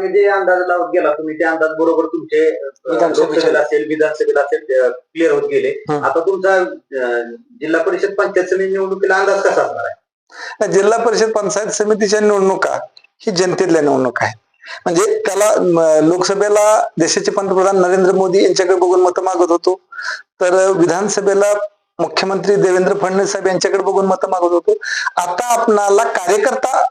मागे जे अंदाज लावत गेला तुम्ही ते अंदाज बरोबर तुमचे. लोकसभेला असेल विधानसभेला असेल क्लिअर होत गेले. हं. आता तुमचा जिल्हा परिषद पंचायत समिती निवडणुकीला अंदाज कसा असणार आहे? जिल्हा परिषद पंचायत समितीच्या निवडणुका ही जनतेतल्या निवडणूक आहे म्हणजे त्याला लोकसभेला देशाचे पंतप्रधान नरेंद्र मोदी यांच्याकडे बघून मतं मागत होतो. तर विधानसभेला मुख्यमंत्री देवेंद्र फडणवीस साहेब यांच्याकडे बघून मतं मागत होतो. आता आपणाला कार्यकर्ता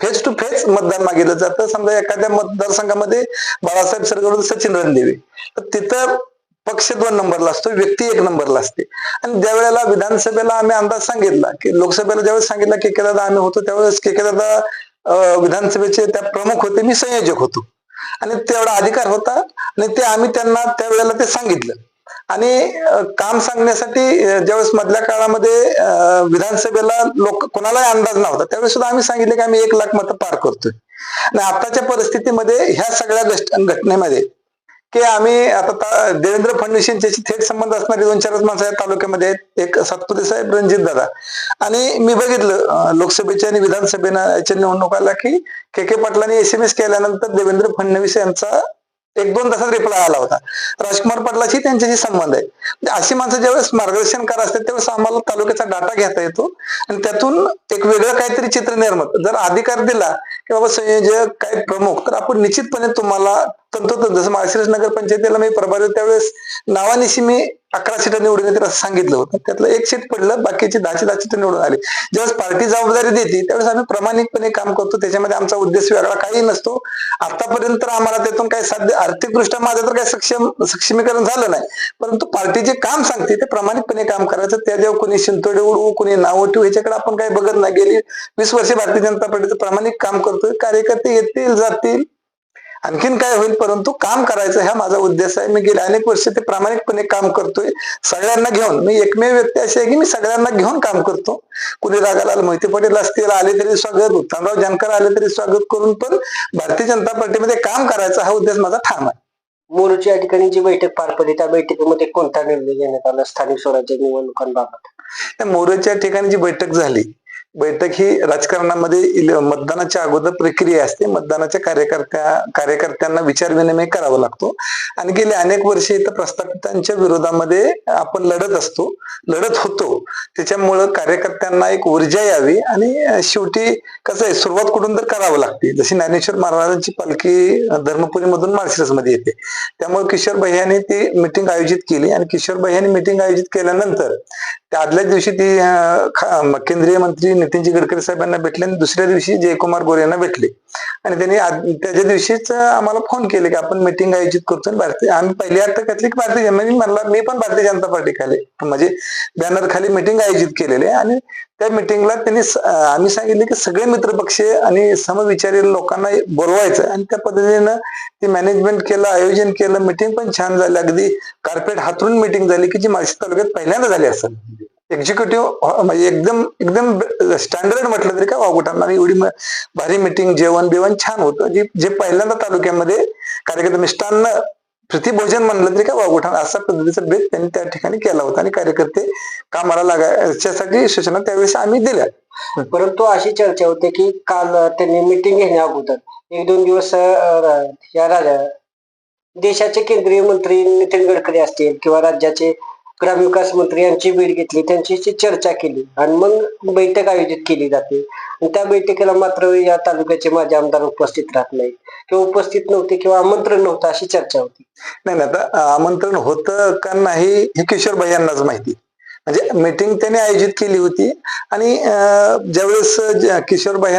फेस टू फेस मतदान मागितलं जातं. समजा एखाद्या मतदारसंघामध्ये बाळासाहेब सरगडून सचिन रणदेवे. तर तिथं पक्ष दोन नंबरला असतो व्यक्ती एक नंबरला असते. आणि ज्या वेळेला विधानसभेला आम्ही अंदाज सांगितला की लोकसभेला ज्यावेळेस सांगितलं के के दादा आम्ही होतो त्यावेळेस के के दादा विधानसभेचे त्या प्रमुख होते मी संयोजक होतो. आणि तेवढा अधिकार होता आणि ते आम्ही त्यांना त्यावेळेला ते सांगितलं. आणि काम सांगण्यासाठी ज्यावेळेस मधल्या काळामध्ये विधानसभेला लोक कोणालाही अंदाज नव्हता त्यावेळेस सुद्धा आम्ही सांगितले की आम्ही एक लाख मतं पार करतोय. आणि आताच्या परिस्थितीमध्ये ह्या सगळ्या घटनेमध्ये की आम्ही आता देवेंद्र फडणवीस यांच्याशी थेट संबंध असणारे दोन चारच माणसं तालुक्यामध्ये आहेत. एक सातपुते साहेब रणजित दादा. आणि मी बघितलं लोकसभेच्या आणि विधानसभेच्या निवडणुकाला की के के पाटलांनी एस एम एस केल्यानंतर देवेंद्र फडणवीस यांचा एक दोन तासात रिप्लाय आला होता. राजकुमार पाटलाशी त्यांच्याशी संबंध आहे. म्हणजे अशी माणसं ज्यावेळेस मार्गदर्शन करत असतात त्यावेळेस आम्हाला तालुक्याचा डाटा घेता येतो आणि त्यातून एक वेगळं काहीतरी चित्र निर्माण जर अधिकार दिला की बाबा संयोजक काय प्रमुख तर आपण निश्चितपणे तुम्हाला तंतोतंत जसं माळशिरस नगर पंचायतीला मी प्रभारी त्यावेळेस नावानिशी मी अकरा सीटं निवडून येतील असं सांगितलं होतं. त्यातलं एक सीट पडलं बाकीचे दहाचे दहा सीट निवडून आले. ज्यावेळेस पार्टी जबाबदारी देते त्यावेळेस आम्ही प्रामाणिकपणे काम करतो. त्याच्यामध्ये आमचा उद्देश वेगळा काही नसतो. आतापर्यंत आम्हाला त्यातून काही साध्य आर्थिकदृष्ट्या माझं तर काही सक्षम सक्षमीकरण झालं नाही. परंतु पार्टी जे काम सांगते ते प्रामाणिकपणे काम करायचं. त्या देव कोणी शिंतोडे उडवू कोणी नाव ठेवू याच्याकडे आपण काही बघत नाही. गेली वीस वर्षे भारतीय जनता पार्टीचं प्रामाणिक काम करतोय. कार्यकर्ते येतील जातील. आणखीन काय होईल? परंतु काम करायचं हा माझा उद्देश आहे. मी गेले अनेक वर्ष ते प्रामाणिकपणे काम करतोय. सगळ्यांना घेऊन मी एकमेव व्यक्ती अशी आहे की मी सगळ्यांना घेऊन काम करतो. कुणी रागालाल मोहिते पाटील असतील आले तरी स्वागत उत्तमराव जानकर आले तरी स्वागत करून पण भारतीय जनता पार्टीमध्ये काम करायचा हा उद्देश माझा ठाम आहे. मोरूची या ठिकाणी जी बैठक पार पडली त्या बैठकीमध्ये कोणता निर्णय घेण्यात आला? स्थानिक स्वराज्य निवडणुकांबाबत. त्या मोरेच्या ठिकाणी जी बैठक झाली बैठक ही राजकारणामध्ये मतदानाच्या अगोदर प्रक्रिया असते. मतदानाच्या कार्यकर्त्या कार्यकर्त्यांना विचार विनिमय करावा लागतो. आणि गेले अनेक वर्षे इथं प्रस्थापितांच्या विरोधामध्ये आपण लढत असतो. लढत होतो. त्याच्यामुळं कार्यकर्त्यांना एक ऊर्जा यावी आणि शेवटी कसं आहे सुरुवात कुठून तर करावं लागते. जशी ज्ञानेश्वर महाराजांची पालखी धर्मपुरीमधून माळशिरसमध्ये येते. त्यामुळे किशोर भैयाने ती मिटिंग आयोजित केली आणि किशोर भैयाने मिटिंग आयोजित केल्यानंतर त्या आदल्या दिवशी ती केंद्रीय मंत्री नितीनजी गडकरी साहेबांना भेटले आणि दुसऱ्या दिवशी जयकुमार गोरे यांना भेटले. आणि त्यांनी त्याच्या दिवशीच आम्हाला फोन केले की आपण मिटिंग आयोजित करतो भारतीय आम्ही पहिली अर्थ घातली की भारतीय जनता म्हणला मी पण भारतीय जनता पार्टी खाली म्हणजे बॅनर खाली मिटिंग आयोजित केलेली आणि त्या मिटिंगला त्यांनी आम्ही सांगितले की सगळे मित्रपक्षीय आणि समविचारी लोकांना बोलवायचं आणि त्या पद्धतीनं ते मॅनेजमेंट केलं आयोजन केलं मिटिंग पण छान झाली. अगदी कार्पेट हातरून मिटिंग झाली की जी माळशी तालुक्यात पहिल्यांदा झाली असेल. एक्झिक्युटिव्ह म्हणजे एकदम एकदम स्टँडर्ड म्हटलं तरी काय वागुटांना एवढी भारी मिटिंग जेवण बिवण छान होतं. जे जे पहिल्यांदा तालुक्यामध्ये कार्यकर्ते मिष्टान्न प्रतिभोजन म्हणलं तरी काय वागुठाण असा पद्धतीचा भेद त्यांनी त्या ठिकाणी केला होता आणि कार्यकर्ते कामाला लागायच्यासाठी सूचना त्यावेळेस आम्ही दिल्या. परंतु अशी चर्चा होते की काल त्यांनी मिटिंग घेण्या अगोदर एक दोन दिवस या राजा देशाचे केंद्रीय मंत्री नितीन गडकरी असतील किंवा राज्याचे ग्रामविकास मंत्री यांची भेट घेतली त्यांच्याशी चर्चा केली आणि मग बैठक आयोजित केली जाते. आणि त्या बैठकीला मात्र या तालुक्याचे माझे आमदार उपस्थित राहत नाहीत किंवा उपस्थित नव्हते किंवा आमंत्रण नव्हतं अशी चर्चा होती. नाही नाही आता आमंत्रण होतं का नाही हे किशोर यांनाच माहिती. म्हणजे मीटिंग त्याने आयोजित केली होती आणि ज्यावेळेस किशोर भाई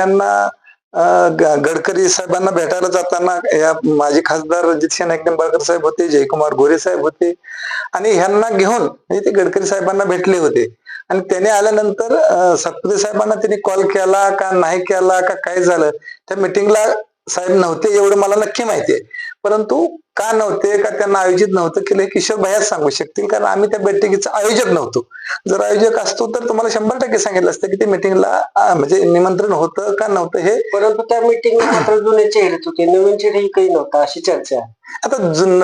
गडकरी साहेबांना भेटायला जाताना या माजी खासदार रणजित सिंह नाईक निंबाळकर साहेब होते जयकुमार गोरे साहेब होते आणि ह्यांना घेऊन म्हणजे ते गडकरी साहेबांना भेटले होते. आणि त्याने आल्यानंतर अं, साहेबांना त्यांनी कॉल केला का नाही केला का काय झालं? त्या मिटिंगला साहेब नव्हते एवढं मला नक्की माहिती आहे. परंतु का नव्हते का त्यांना आयोजित नव्हतं केलं हे किशोर भैयाच सांगू शकतील. कारण आम्ही त्या बैठकीचं आयोजक नव्हतो. जर आयोजक असतो तर तुम्हाला शंभर टक्के सांगितलं असतं की ते मिटिंगला म्हणजे निमंत्रण होतं का नव्हतं हे? परंतु त्या मिटिंगला मात्र जुने चेहरेच होते. नवीन चेहरे काही नव्हता अशी चर्चा आहे. आता जुन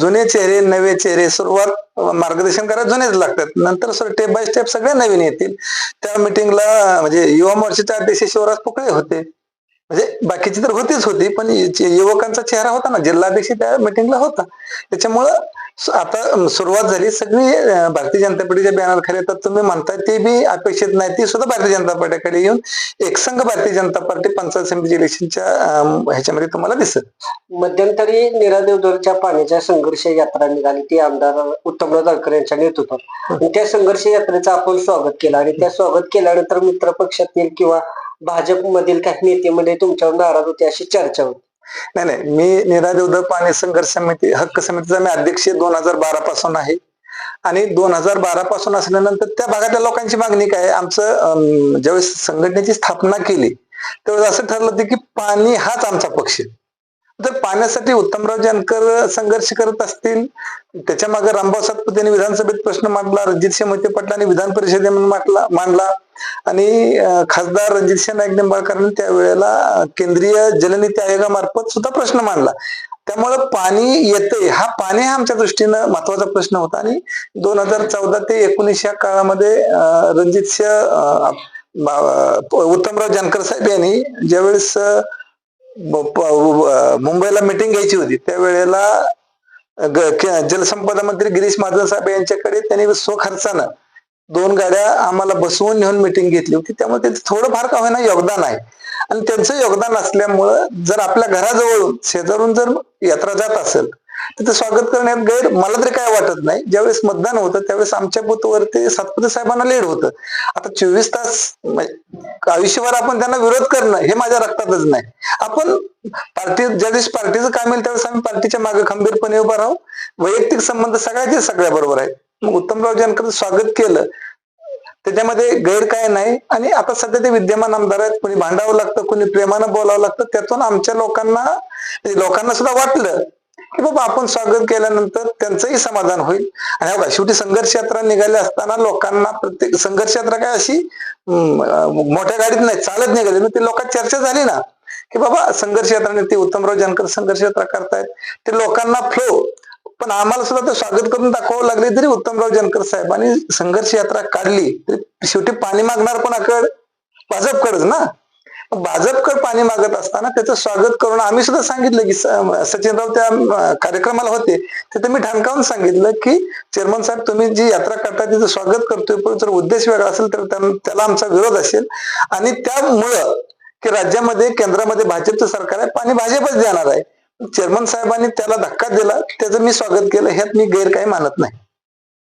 जुने चेहरे नवे चेहरे सुरुवात मार्गदर्शन करायला जुनेच लागतात. नंतर स्टेप बाय स्टेप सगळे नवीन येतील. त्या मिटिंगला म्हणजे युवा मोर्चाचे अध्यक्ष शिवराज पोकळे होते. म्हणजे बाकीची तर होतीच होती पण युवकांचा चेहरा होता ना जिल्हाध्यक्ष त्या मिटिंगला होता. त्याच्यामुळं आता सुरुवात झाली सगळी भारतीय जनता पार्टीच्या बॅनर खाली तर तुम्ही म्हणताय ते बी अपेक्षित नाही ती सुद्धा भारतीय जनता पार्टीकडे येऊन एकसंघ भारतीय जनता पार्टी पंचायत समिती इलेक्शनच्या ह्याच्यामध्ये तुम्हाला दिसत मध्यंतरी निरादेवधरच्या पाण्याच्या संघर्ष यात्रा निघाली. ती आमदार उत्तमराव जानकर यांच्या नेतृत्वात. त्या संघर्ष यात्रेचं आपण स्वागत केलं. आणि त्या स्वागत केल्यानंतर मित्र पक्षातील किंवा भाजपमधील काही नेतेमध्ये तुमच्यावर नाराज होते अशी चर्चा होती. नाही नाही. मी निरादेवध पाणी संघर्ष समिती हक्क समितीचा मी अध्यक्ष दोन हजार बारा पासून आहे. आणि दोन हजार बारा पासून असल्यानंतर त्या भागातल्या लोकांची मागणी काय? आमचं ज्यावेळेस संघटनेची स्थापना केली त्यावेळेस असं ठरलं होतं की पाणी हाच आमचा पक्ष जर पाण्यासाठी उत्तमराव जानकर संघर्ष करत असतील त्याच्यामागे रामभाऊ सातपुतेने विधानसभेत प्रश्न मांडला रणजितसिंह मोहिते पाटलांनी विधान परिषदेमध्ये मांडला मांडला. आणि खासदार खासदार रणजितसिंह नाईक निंबाळकरांनी त्यावेळेला केंद्रीय जलनीती आयोगामार्फत सुद्धा प्रश्न मांडला. त्यामुळं पाणी येते हा पाणी हा आमच्या दृष्टीनं महत्त्वाचा प्रश्न होता. आणि दोन हजार चौदा ते एकोणीस या काळामध्ये रणजित सिंह उत्तमराव जानकर साहेब यांनी ज्यावेळेस मुंबईला मिटिंग घ्यायची होती. त्यावेळेला जलसंपदा मंत्री गिरीश महाजन साहेब यांच्याकडे त्यांनी स्वखर्चानं दोन गाड्या आम्हाला बसवून नेऊन मिटिंग घेतली होती. त्यामुळे त्यांचं थोडंफार का होईना योगदान आहे. आणि त्यांचं योगदान असल्यामुळं जर आपल्या घराजवळून शेजारून जर यात्रा जात असेल तिथं स्वागत करण्यात गैर मला तरी काय वाटत नाही. ज्यावेळेस मतदान होतं त्यावेळेस आमच्या बुथवरती सातपुते साहेबांना लीड होतं. आता चोवीस तास म्हणजे आयुष्यभर आपण त्यांना विरोध करणं हे माझ्या रक्तातच नाही. आपण पार्टी ज्या दिवशी पार्टीचं काम येईल त्यावेळेस आम्ही पार्टीच्या मागे खंबीरपणे उभा राहू. वैयक्तिक संबंध सगळ्याचे सगळ्या बरोबर आहेत. मग उत्तमराव ज्यांकडे स्वागत केलं. त्याच्यामध्ये गैर काय नाही. आणि आता सध्या ते विद्यमान आमदार आहेत. कोणी भांडावं लागतं कोणी प्रेमानं बोलावं लागतं. त्यातून आमच्या लोकांना म्हणजे लोकांना सुद्धा वाटलं की बाबा आपण स्वागत केल्यानंतर त्यांचंही समाधान होईल. आणि बघा शेवटी संघर्ष यात्रा निघाली असताना लोकांना प्रत्येक संघर्ष यात्रा काय अशी मोठ्या गाडीत नाही चालत निघाली. मग ते लोकात चर्चा झाली ना की बाबा संघर्ष यात्रा ते उत्तमराव जानकर संघर्ष यात्रा करतायत. ते लोकांना फ्लो पण आम्हाला सुद्धा ते स्वागत करून दाखवावं लागले तरी उत्तमराव जानकर साहेबांनी संघर्ष यात्रा काढली. तरी शेवटी पाणी मागणार कोणाकड भाजपकडच ना. भाजपकड पाणी मागत असताना त्याचं स्वागत करून आम्ही सुद्धा सांगितलं की सचिनराव त्या कार्यक्रमाला होते. तिथं मी ठणकावून सांगितलं की चेअरमन साहेब तुम्ही जी यात्रा करता तिचं स्वागत करतोय. पण जर उद्देश वेगळा असेल तर त्याला आमचा विरोध असेल. आणि त्यामुळं की राज्यामध्ये केंद्रामध्ये भाजपचं सरकार आहे पाणी भाजपच देणार आहे. चेअरमन साहेबांनी त्याला धक्का दिला. त्याचं मी स्वागत केलं. ह्यात मी गैर काही मानत नाही.